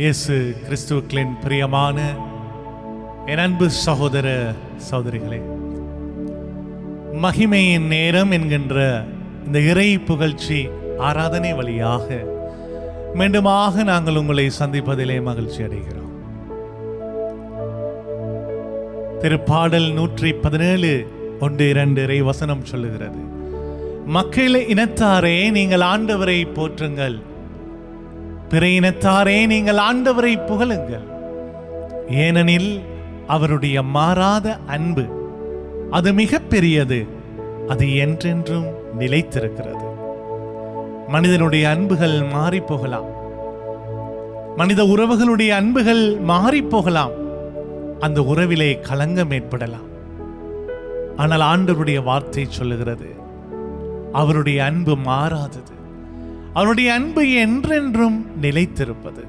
இயேசு கிறிஸ்துவுக்களின் பிரியமான என் அன்பு சகோதர சகோதரிகளே மகிமையின் நேரம் என்கின்ற இந்த இறை புகழ்ச்சி ஆராதனை வழியாக மீண்டுமாக நாங்கள் உங்களை சந்திப்பதிலே மகிழ்ச்சி அடைகிறோம். திருப்பாடல் நூற்றி பதினேழு ஒன்று இரண்டு இறை வசனம் சொல்லுகிறது மக்கள் இனத்தாரே நீங்கள் ஆண்டவரை போற்றுங்கள். பிற இனத்தாரே நீங்கள் ஆண்டவரை புகழுங்கள். ஏனெனில் அவருடைய மாறாத அன்பு அது மிக பெரியது அது என்றென்றும் நிலைத்திருக்கிறது. மனிதனுடைய அன்புகள் மாறி போகலாம். மனித உறவுகளுடைய அன்புகள் மாறி போகலாம். அந்த உறவிலே களங்கம் ஏற்படலாம். ஆனால் ஆண்டவருடைய வார்த்தை சொல்லுகிறது அவருடைய அன்பு மாறாதது. அவருடைய அன்பு என்றென்றும் நிலைத்திருப்பது.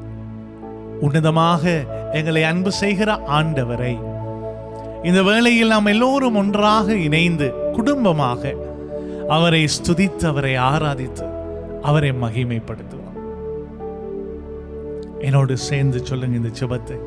உன்னதமாக எங்களை அன்பு செய்கிற ஆண்டவரை இந்த வேளையில் நாம் எல்லோரும் ஒன்றாக இணைந்து குடும்பமாக அவரை ஸ்துதித்து அவரை ஆராதித்து அவரை மகிமைப்படுத்துவோம். என்னோடு சேர்ந்து சொல்லுங்க இந்த சுபத்தை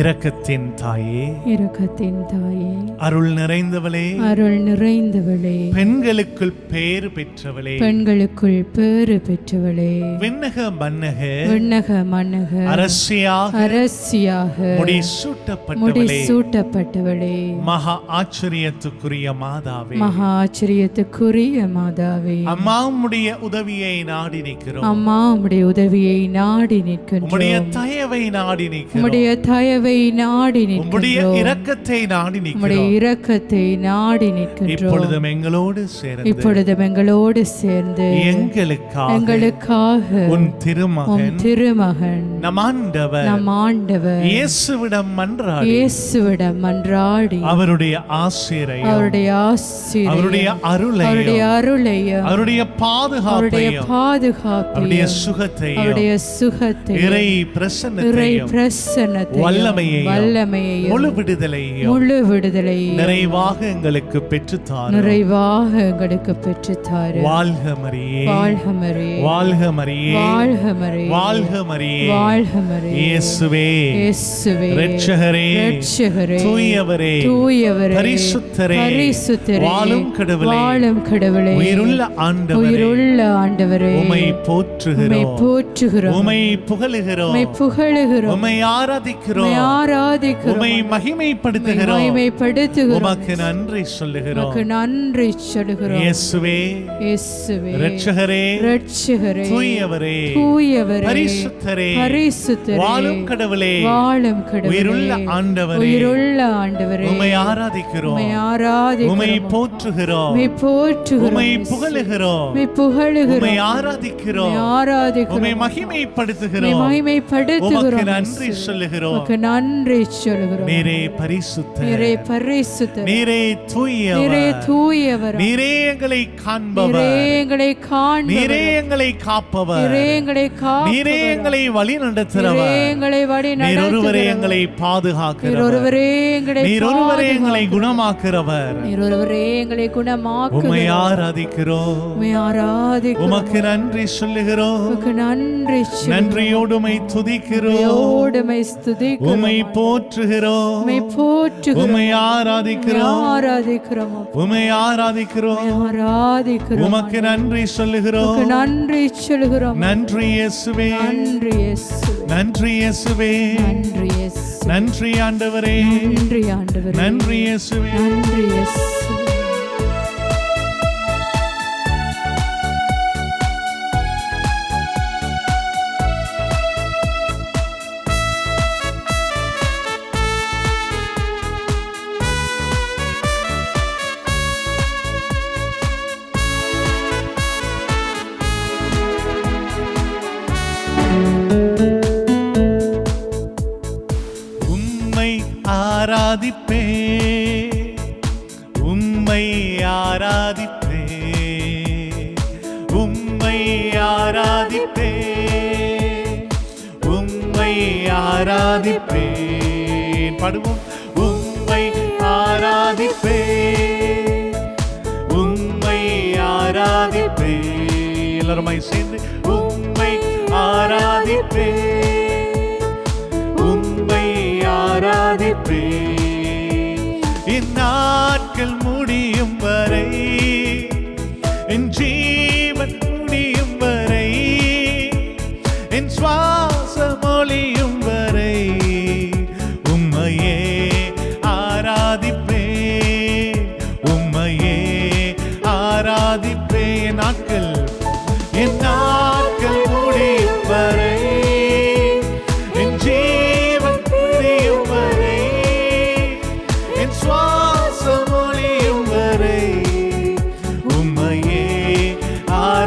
இரக்கத்தின் தாயே இரக்கத்தின் தாயே அருள் நிறைந்தவளே அருள் நிறைந்தவளே பெண்களுக்குள் பேறு பெற்றவளே பெண்களுக்குள் பேறு பெற்றவளே விண்ணக மன்னக விண்ணக மன்னக அரசியாக அரசியாக முடி சூட்டப்பட்டவளே முடிசூட்டப்பட்டவளே மகா ஆச்சரியத்துக்குரிய மாதாவே மகா ஆச்சரியத்துக்குரிய மாதாவே அம்மா உம்முடைய உதவியை நாடி நிற்கிறோம். அம்மா உம்முடைய உதவியை நாடி உம்முடைய நிற்கின்றோம் தயவை நாடி நிற்கிறோம். உம்முடைய தயவை நாடி உம்முடைய நிற்கின்றோம் இரக்கத்தை நாடி நிற்கிறோம். இரக்கத்தை நாடி நிற்கின்றோம். இப்பொழுதும் எங்களோடு சேர்ந்து இப்பொழுதும் எங்களோடு சேர்ந்து எங்களுக்காக எங்களுக்காக உன் திருமகன் திருமகன் நம் ஆண்டவர் நம் ஆண்டவர் இயேசுவிடம் மன்றாடி இயேசுவிடம் மன்றாடி அவருடைய ஆசிரியம் அவருடைய ஆசீர் அவருடைய அருளையும் அவருடைய அருளையும் அவருடைய அவருடைய பாதுகாப்பையும் பாதுகாப்பையும் அவருடைய சுகத்தையும் அவருடைய சுகத்தை இறை இறை பிரசன்னத்தையும் பிரசன்னத்தையும் வல்லமையையும் வல்லமையையும் முழு விடுதலையும் முழு விடுதலையும் நிறைவாக எங்களுக்கு பெற்றுத்தார் நிறைவாக எங்களுக்கு பெற்றுத்தாரு. வாழ்க மரியே. வாழ்க மரியே. வாழ்க மரியே. வாழ்க மரியே. வாழ்க மரியே. வாழ்க மரியே. இயேசுவே. இயேசுவே. இரட்சகரே. இரட்சகரே. தூயவரே. தூயவரே. பரிசுத்தரே. பரிசுத்தரே. வாழும் கடவுளே. வாழும் கடவுளே. உயிருள்ள ஆண்டவரே. உயிருள்ள ஆண்டவரே. உமை போற்றுகிறோம். போற்றுகிறோம். உமை புகழுகிறோம். உம்மை புகழுகிறோம். உமை ஆராதிக்கிறோம். ஆராதிக்கிறோம். உமை உம்மை மகிமைப்படுத்துகிறோம். மகிமைப்படுத்துகிறோம் உமக்கு நன்றி சொல்லுகிறோம். உமக்கு நன்றி சொல்கிறோம் இயேசுவே இயேசுவே இரட்சகரே இரட்சகரே தூயவரே தூயவரே பரிசுத்தரே பரிசுத்தரே வாழும் கடவுளே வாழும் கடவுளே உயிருள்ள ஆண்டவரே உயிருள்ள ஆண்டவரே உமை ஆராதிக்கிறோம். உம்மை ஆராதிக்கிறோம். உமை போற்றுகிறோம். உம்மை போற்றுகிறோம். உமை புகழுகிறோம். உம்மை புகழுகிறோம். ஆராதிக்கிறோம். ஆராதிக்கிறோம். உமை உம்மை மகிமைப்படுத்துகிறோம். மகிமைப்படுத்துகிறோம். உமக்கு நன்றி சொல்லுகிறோம். உமக்கு நன்றி சொல்கிறோம் நீரே பரிசுத்த நீரே பரிசுத்தர் நீரே நீரே தூயவர். தூயவர் நீரே எங்களை நீரே காண்பவர் எங்களை காண்பவர். நீரே எங்களை காப்பவர் நீரே எங்களை நீரே காப்பவர் எங்களை வழி நீரே நடத்துறவர் எங்களை வழி நீர் ஒருவரே நடத்துகிறவர். எங்களை நீர் பாதுகாக்கிறவர் ஒருவரே எங்களை நீர் ஒருவரே எங்களை. குணமாக்குறவர். நீர் ஒருவரே எங்களை குணமாக்குகிறவர். உம்மை ஆராதிக்கிறோம். உம்மை ஆராதிக்கிறோம். உமக்கு நன்றி சொல்லுகிறோம். உமக்கு நன்றி சொல்கிறோம். நன்றியோடு உமை துதிக்கிறோம். நன்றியோடு உம்மை ஸ்துதிக்கிறோம் உமை போற்றுகிறோம். உம்மை போற்றுகிறோம். உமை ஆராதிக்கிறோம். ஆராதிக்கிறோம். உமை ஆராதிக்கிறோம். ஆராதிக்கிறோம். உமக்கு நன்றி சொல்லுகிறோம். நன்றி சொல்கிறோம் நன்றி இயேசுவே. நன்றி இயேசு நன்றி இயேசுவே. நன்றி இயேசு நன்றி ஆண்டவரே. நன்றி ஆண்டவரே. நன்றி இயேசுவே. நன்றி இயேசு ஆராதிப்பே இந்நாட்கள்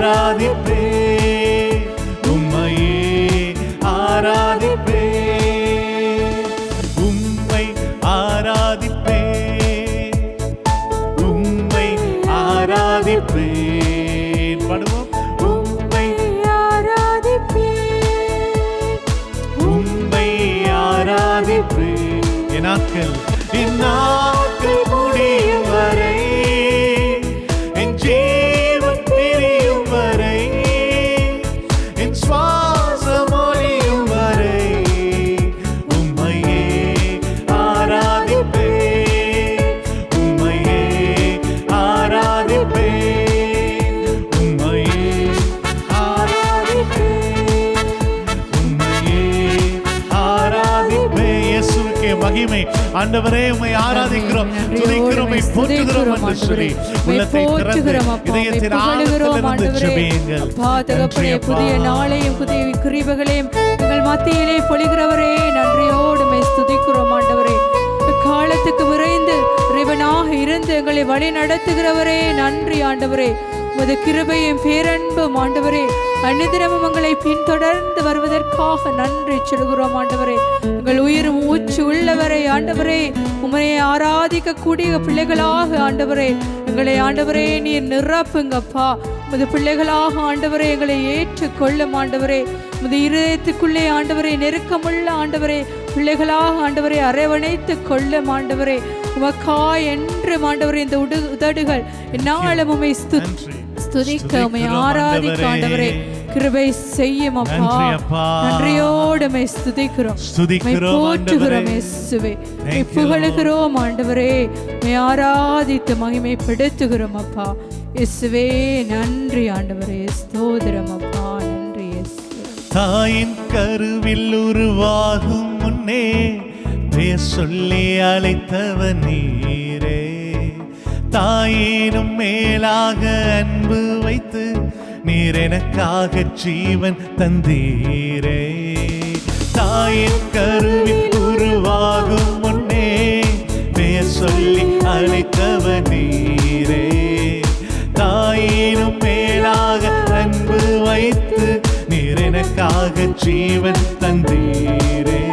ஆராதிப்பே ஆண்டவரே உம்மை ஆராதிக்கிறோம் துதிக்கிறோம் உம்மை போற்றுகிறோம் என்று சொல்லி உள்ளத்தை திறந்து இதயத்தின் ஆழத்திலிருந்து ஜெபியுங்கள். நன்றி புதிய. நாளையும் புதிய கிருபைகளையும் எங்கள் மத்தியிலே பொழிகிறவரே. நன்றியோடு மை ஸ்துதிக்கிறோம் ஆண்டவரே. காலத்துக்கு விரைந்து இறைவனாக இருந்து எங்களை வழி நடத்துகிறவரே நன்றி ஆண்டவரே. உமது கிருபையும் பேரன்பும் ஆண்டவரே. அனுதினமும் எங்களை பின்தொடர்ந்து வருவதற்காக நன்றி சொல்கிறோம் ஆண்டவரே. எங்கள் உயிரும் மூச்சு உள்ளவரை ஆண்டவரே. உமனை ஆராதிக்க கூடிய பிள்ளைகளாக ஆண்டவரே. எங்களை ஆண்டவரே நீர் நிரப்புங்கப்பா. உமது பிள்ளைகளாக ஆண்டவரே எங்களை ஏற்றுக்கொள்ளும் ஆண்டவரே. உமது இருதயத்துக்குள்ளே ஆண்டவரே நெருக்கமுள்ள ஆண்டவரே. பிள்ளைகளாக ஆண்டவரை அரவணைத்து கொள்ளும் ஆண்டவரே. உமக்கா என்று ஆண்டவரே இந்த உடு உதடுகள் என்னாலும் உமை ஸ்து நன்றி. ஸ்துதிக்க உமை ஆராதிக்க ஆண்டவரே. கிருபை செய்யும் அப்பா நன்றி அப்பா. நன்றியோடு மை ஸ்துதிக்கிறோம் போற்றுகிறோம். இயேசுவே you, புகழுகிறோம் ஆண்டவரே உம்மை ஆராதித்து மகிமைப்படுத்துகிறோம் அப்பா இயேசுவே நன்றி ஆண்டவரே ஸ்தோத்திரம் அப்பா நன்றி தாயின் கருவில் உருவாகும் முன்னே பெயர் சொல்லி அழைத்தவன் நீரே தாயினும் மேலாக அன்பு வைத்து நீர் எனக்காக ஜீவன் தந்தீரே. தாயின் கருவில் உருவாகும் முன்னே பெயர் சொல்லி அழைத்தவ நீரே. தாயினும் மேலாக அன்பு வைத்து நீர் எனக்காக ஜீவன் தந்தீரே.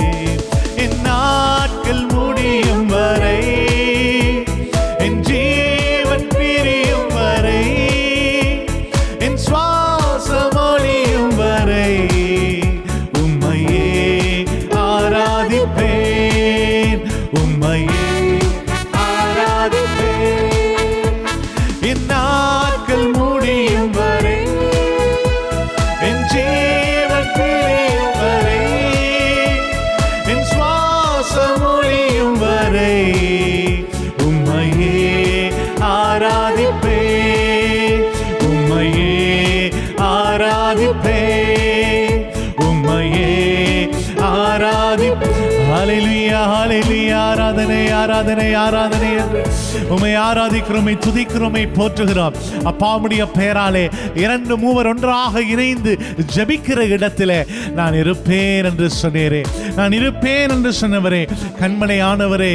உம்மை ஆராதிக்கிறோம் உம்மை துதிக்கிறோம் போற்றுகிறோம். அப்பாவுடைய பெயராலே இரண்டு மூவர் ஒன்றாக இணைந்து ஜெபிக்கிற இடத்திலே நான் இருப்பேன் என்று சொன்னீரே. நான் இருப்பேன் என்று சொன்னவரே கண்மனையானவரே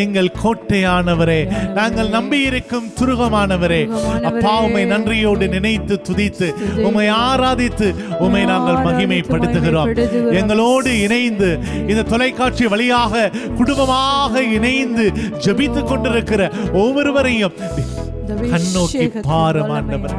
எங்கள் கோட்டையானவரே நாங்கள் நம்பியிருக்கும் துருகமானவரே. அப்பா உம்மை நன்றியோடு நினைத்து துதித்து உம்மை ஆராதித்து உம்மை நாங்கள் மகிமைப்படுத்துகிறோம். எங்களோடு இணைந்து இந்த தொலைக்காட்சி வழியாக குடும்பமாக இணைந்து ஜெபித்துக் கொண்டிருக்கிற ஒவ்வொருவரையும் கண்ணோக்கி பாரும் ஆண்டவரே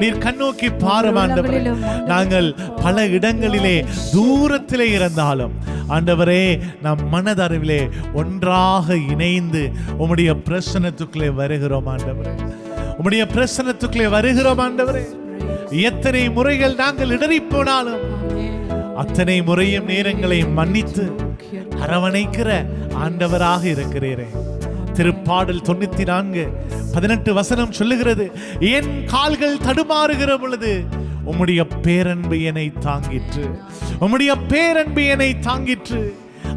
நீர் கண்ணோக்கி பாரும் ஆண்டவரே நாங்கள் பல இடங்களிலே தூரத்திலே இருந்தாலும் ஆண்டவரே நம் மனதறிவிலே ஒன்றாக இணைந்து உம்முடைய பிரசனத்துக்குள்ளே வருகிறோம் ஆண்டவரே. உம்முடைய பிரசனத்துக்குள்ளே வருகிறோம் ஆண்டவரே. எத்தனை முறைகள் நாங்கள் இடறி போனாலும் அத்தனை முறையும் நேரங்களை மன்னித்து அரவணைக்கிற ஆண்டவராக இருக்கிறீரே. திருப்பாடல் தொண்ணூத்தி நான்கு பதினெட்டு வசனம் சொல்லுகிறது என் கால்கள் தடுமாறுகிற பொழுது உம்முடைய பேரன்பு என்னை தாங்கிற்று. உம்முடைய பேரன்பு என்னை தாங்கிற்று.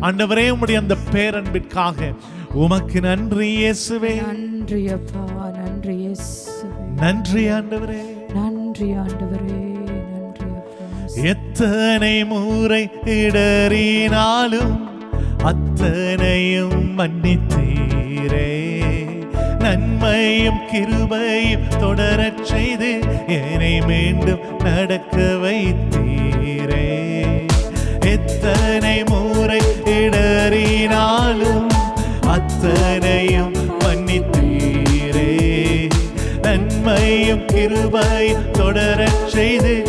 ஆண்டவரே உம்முடைய அந்த பேரன்பிற்காக உமக்கு நன்றி இயேசுவே. நன்றி அப்பா நன்றி இயேசுவே. நன்றி ஆண்டவரே. நன்றி ஆண்டவரே நன்றி எத்தனை முறை இடறினாலும் அத்தனையும் மன்னித்தீரே நன்மையும் கிருபையும் தொடரச் செய்து என்னை மீண்டும் நடக்க வைத்தீரே. எத்தனை முறை இடறினாலும் அத்தனையும் மன்னித்தீரே. நன்மையும் கிருபையும் தொடரச் செய்து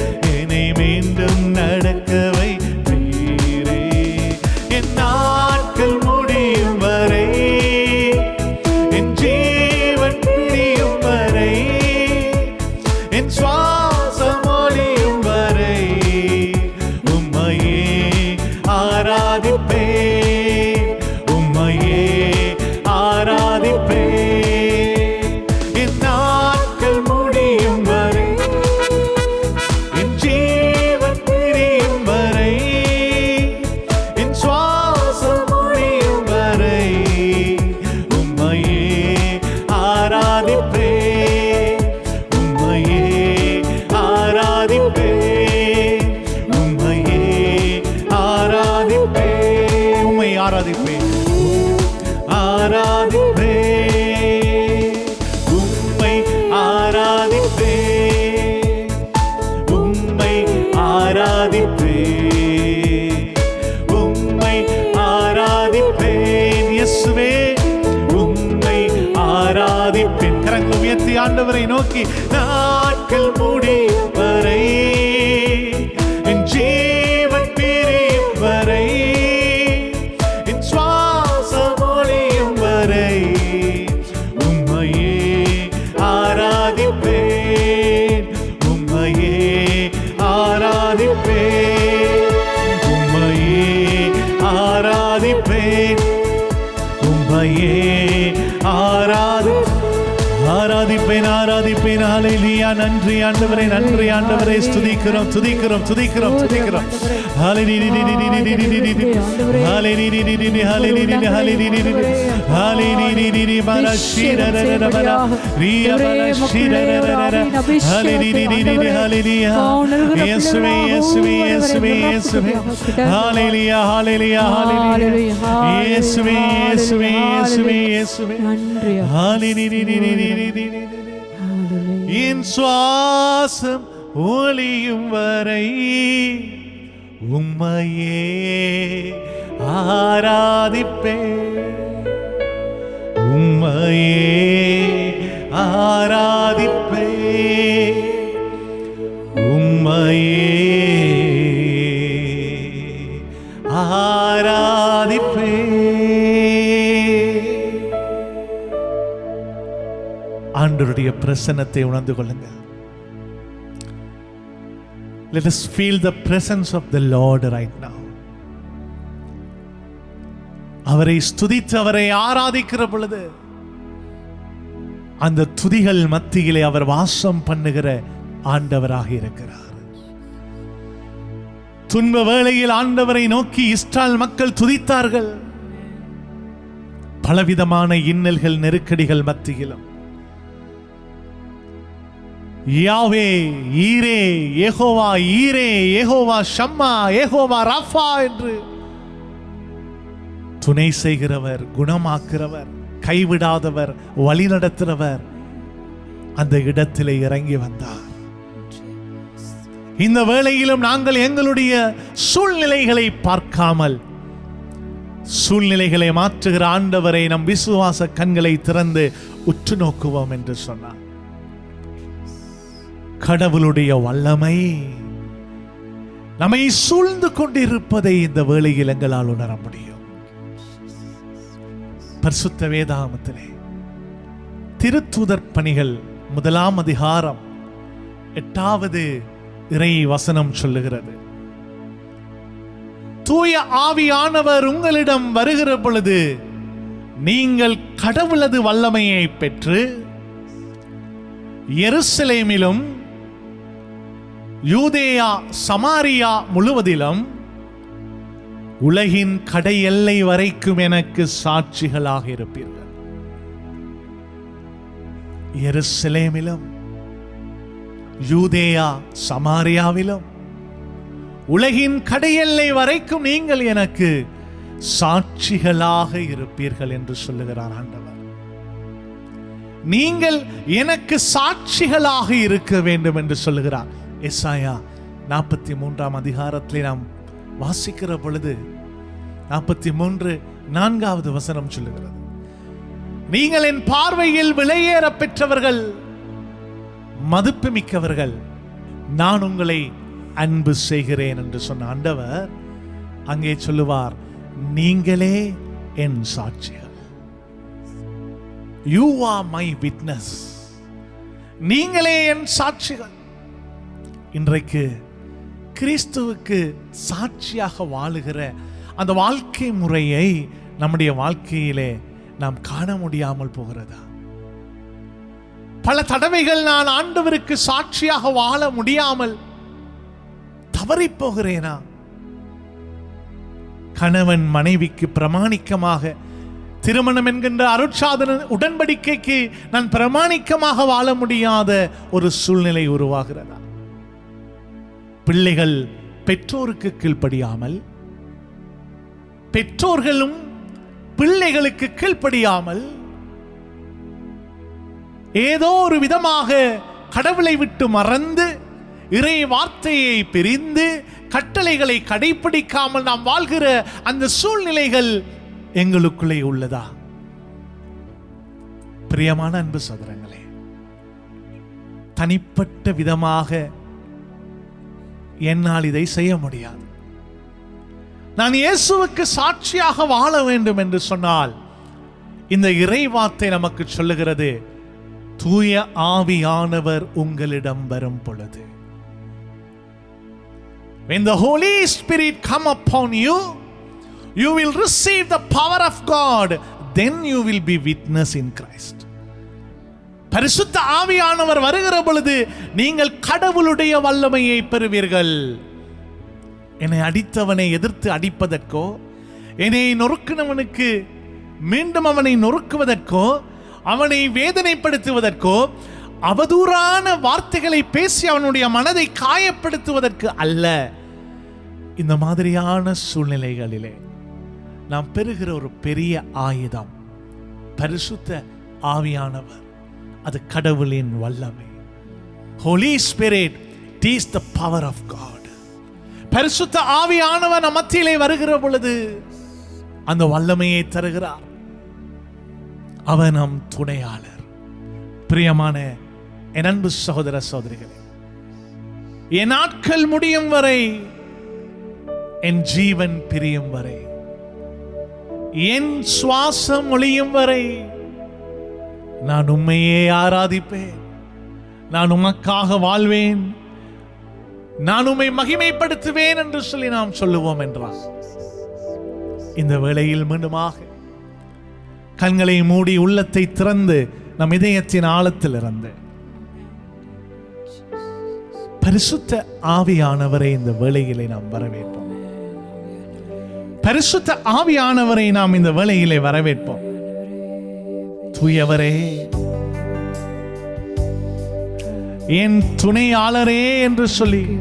ஆண்டவரை நோக்கி நாட்கள் முடியும் ஆண்டவரே நன்றி ஆண்டவரே ஸ்துதிக்கிறோம் துதிக்கிறோம் துதிக்கிறோம் துதிக்கிறோம். ஹalleluya ஹalleluya ஹalleluya ஹalleluya ஹalleluya பரஷிரரரபர ரியா பரஷிரரரர ஹalleluya ஹalleluya இயேசுவே இயேசுவே இயேசுவே இயேசுவே என் சுவாசம் ஒளியும் வரை உம்மையே ஆராதிப்பே. உம்மையே ஆராதிப்பே. உம்மையே ஆராதிப்பே. ஆண்டவருடைய பிரசன்னத்தை உணர்ந்து கொள்ளுங்கள். Let us feel the presence of the lord right now. அவரை ஸ்துதித்து அவரை ஆராதிக்கிற பொழுது அந்த துதிகள் மத்தியிலே அவர் வாசம் பண்ணுகிற ஆண்டவராக இருக்கிறார். துன்ப வேளையில் ஆண்டவரை நோக்கி இஸ்ரால் மக்கள் துதித்தார்கள். பலவிதமான இன்னல்கள் நெருக்கடிகள் மத்தியிலும். யாவே ஈரே ஏகோவா ஈரே ஏகோவா ஷம்மா ஏகோவா ராஃபா என்று துணை செய்கிறவர் குணமாக்குறவர் கைவிடாதவர் வழி நடத்துகிறவர் அந்த இடத்திலே இறங்கி வந்தார். இந்த வேளையிலும் நாங்கள் எங்களுடைய சூழ்நிலைகளை பார்க்காமல் சூழ்நிலைகளை மாற்றுகிற ஆண்டவரை நம் விசுவாச கண்களை திறந்து உற்று நோக்குவோம் என்று சொன்னார். கடவுளுடைய வல்லமை. நம்மை சூழ்ந்து கொண்டிருப்பதை இந்த வேளையில் எங்களால் உணர முடியும். பரிசுத்த வேதாமத்திலே திருத்துதர் பணிகள் முதலாம் அதிகாரம் எட்டாவது இறை வசனம் சொல்லுகிறது. தூய ஆவியானவர் உங்களிடம் வருகிற பொழுது நீங்கள் கடவுளது வல்லமையை பெற்று எருசலேமிலும் யூதேயா சமாரியா முழுவதிலும் உலகின் கடை எல்லை வரைக்கும் எனக்கு சாட்சிகளாக இருப்பீர்கள். எருசலேமிலும் யூதேயா சமாரியாவிலும் உலகின் கடையெல்லை வரைக்கும் நீங்கள் எனக்கு சாட்சிகளாக இருப்பீர்கள் என்று சொல்லுகிறார் ஆண்டவர். நீங்கள் எனக்கு சாட்சிகளாக இருக்க வேண்டும் என்று சொல்லுகிறார். எஸ்ஆயா நாற்பத்தி மூன்றாம் அதிகாரத்திலே நாம் வாசிக்கிற பொழுது நாற்பத்தி மூன்று நான்காவது வசனம் சொல்லுகிறது. நீங்கள் என் பார்வையில் விலையேற பெற்றவர்கள் மதிப்பு மிக்கவர்கள் நான் உங்களை அன்பு செய்கிறேன் என்று சொன்ன ஆண்டவர் அங்கே சொல்லுவார் நீங்களே என் சாட்சிகள். யூ ஆர் மை விட்னஸ் நீங்களே என் சாட்சிகள். இன்றைக்கு கிறிஸ்துவுக்கு சாட்சியாக வாழுகிற அந்த வாழ்க்கை முறையை நம்முடைய வாழ்க்கையிலே நாம் காண முடியாமல் போகிறதா? பல தடவைகள் நான் ஆண்டவருக்கு சாட்சியாக வாழ முடியாமல் தவறி போகிறேனா? கணவன் மனைவிக்கு பிரமாணிக்கமாக திருமணம் என்கின்ற அருட்சாதன உடன்படிக்கைக்கு நான் பிரமாணிக்கமாக வாழ முடியாத ஒரு சூழ்நிலை உருவாகிறதா? பிள்ளைகள் பெற்றோருக்கு கீழ்ப்படியாமல் பெற்றோர்களும் பிள்ளைகளுக்கு கீழ்ப்படியாமல் ஏதோ ஒரு விதமாக கடவுளை விட்டு மறந்து இறை வார்த்தையை பிரிந்து கட்டளைகளை கடைபிடிக்காமல் நாம் வாழ்கிற அந்த சூழ்நிலைகள் எங்களுக்குள்ளே உள்ளதா? பிரியமான அன்பு சதுரங்களே தனிப்பட்ட விதமாக என்னால் இதை செய்ய முடியாது நான் இயேசுவுக்கு சாட்சியாக வாழ வேண்டும் என்று சொன்னால் இந்த இறை வார்த்தை நமக்கு சொல்லுகிறது தூய ஆவியானவர் உங்களிடம் வரும் பொழுது when the holy spirit come upon you you will receive the power of god then you will be witness in christ பரிசுத்த ஆவியானவர் வருகிற பொழுது நீங்கள் கடவுளுடைய வல்லமையை பெறுவீர்கள். என்னை அடித்தவனை எதிர்த்து அடிப்பதற்கோ என்னை நொறுக்கினவனுக்கு மீண்டும் அவனை நொறுக்குவதற்கோ அவனை வேதனைப்படுத்துவதற்கோ அவதூறான வார்த்தைகளை பேசி அவனுடைய மனதை காயப்படுத்துவதற்கு அல்ல. இந்த மாதிரியான சூழ்நிலைகளிலே நாம் பெறுகிற ஒரு பெரிய ஆயுதம் பரிசுத்த ஆவியானவர். அது கடவுளின் வல்லமை. Holy Spirit is the power of God பரிசுத்த ஆவியானவர் மத்தியிலே வருகிற பொழுது அந்த வல்லமையை தருகிறார். அவர் நம் துணையாளர். பிரியமான என் அன்பு சகோதர சகோதரிகளே என் நாட்கள் முடியும் வரை என் ஜீவன் பிரியும் வரை என் சுவாசம் ஒளியும் வரை நான் உண்மையே ஆராதிப்பேன். நான் உமக்காக வாழ்வேன். நான் உம்மை மகிமைப்படுத்துவேன் என்று சொல்லி நாம் சொல்லுவோம் என்றார். இந்த வேளையில் மீண்டுமாக கண்களை மூடி உள்ளத்தை திறந்து நம் இதயத்தின் ஆழத்தில் இருந்து பரிசுத்த ஆவியானவரை இந்த வேளையிலே நாம் வரவேற்போம். பரிசுத்த ஆவியானவரை நாம் இந்த வேளையிலே வரவேற்போம். தூயவரே. என் துணையாளரே என்று சொல்லி.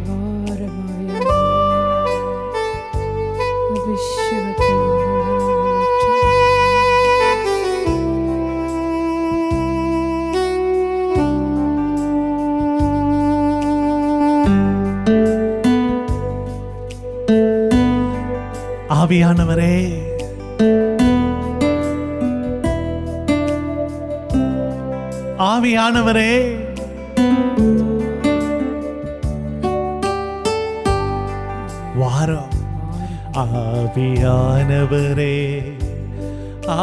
ஆவியானவரே. ஆவியானவரே. வாரம் ஆவியானவரே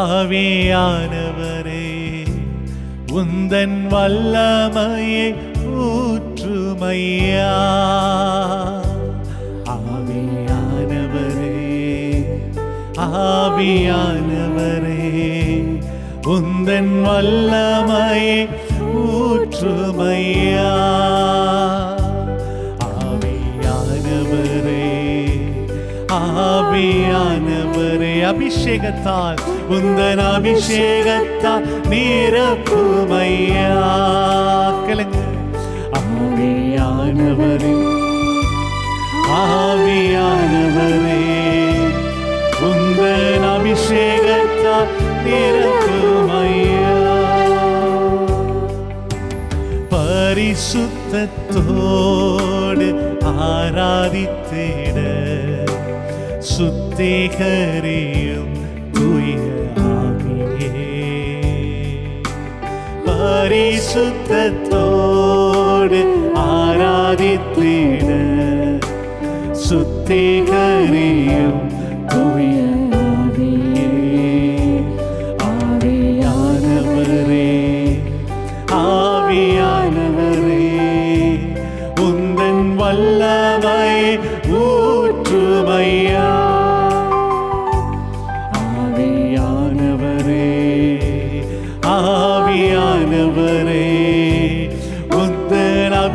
ஆவியானவரே உந்தன் வல்லமையை ஊற்றுமையா. ஆவியானவரே ஆவியானவரே உந்தன் வல்லமையை ஊற்றுமையா ஆவியானவரே ஆவியானவரே அபிஷேகத்தால் உந்தன் அபிஷேகத்தால் நீரப்புமையா? கிழங்கு ஆவியானவரே ஆவியானவரே உந்தன் அபிஷேகத்தால் நீரப்பு பரிசுத்தோடு ஆராதித்திட சுத்திகரியும் தூய ஆவியே. பரிசுத்தோடு ஆராதித்திட சுத்திகரியும்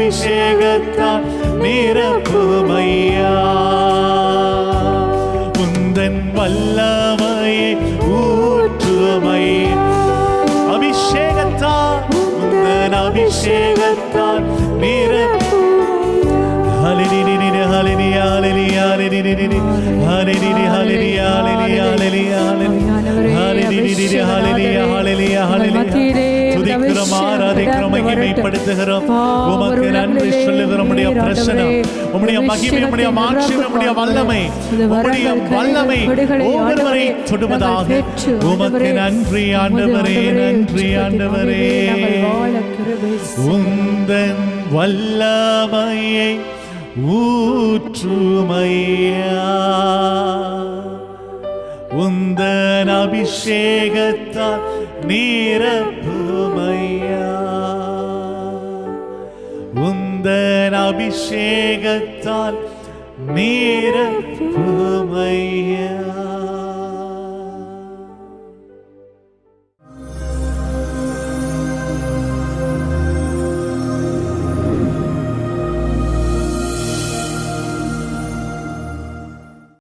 அபிஷேகத்தால் நிரப்புமையா உந்தன் வல்லமையை ஊற்றுமை அபிஷேகத்தால் உந்தன் அபிஷேகத்தால் நிரப்பு ஹலினி ஹலினி ஹலினி ஹலினி ஹலினி ஹலினி ஹலினி ஹலினி ஹலினி ஹலினி ஹலினி ஹலினி ஹலினி துதிக்கிறோம் ஆராதிக்கிறோம் மகிமைப்படுத்துகிறோம். உமக்கு நன்றி சொல்லுகிறோம் உம்முடைய பிரசனம் உம்முடைய மகிமை உம்முடைய மாட்சி உம்முடைய வல்லமை உம்முடைய வல்லமை ஒவ்வொருவரை தொடுவதாக உமக்கு நன்றி ஆண்டவரே நன்றி ஆண்டவரே. உந்தன் வல்லமையை ஊற்றுமையா? உந்தன் அபிஷேகத்தால் நீரப்புமையா? உந்தன் அபிஷேகத்தால் நீரப்புமையா?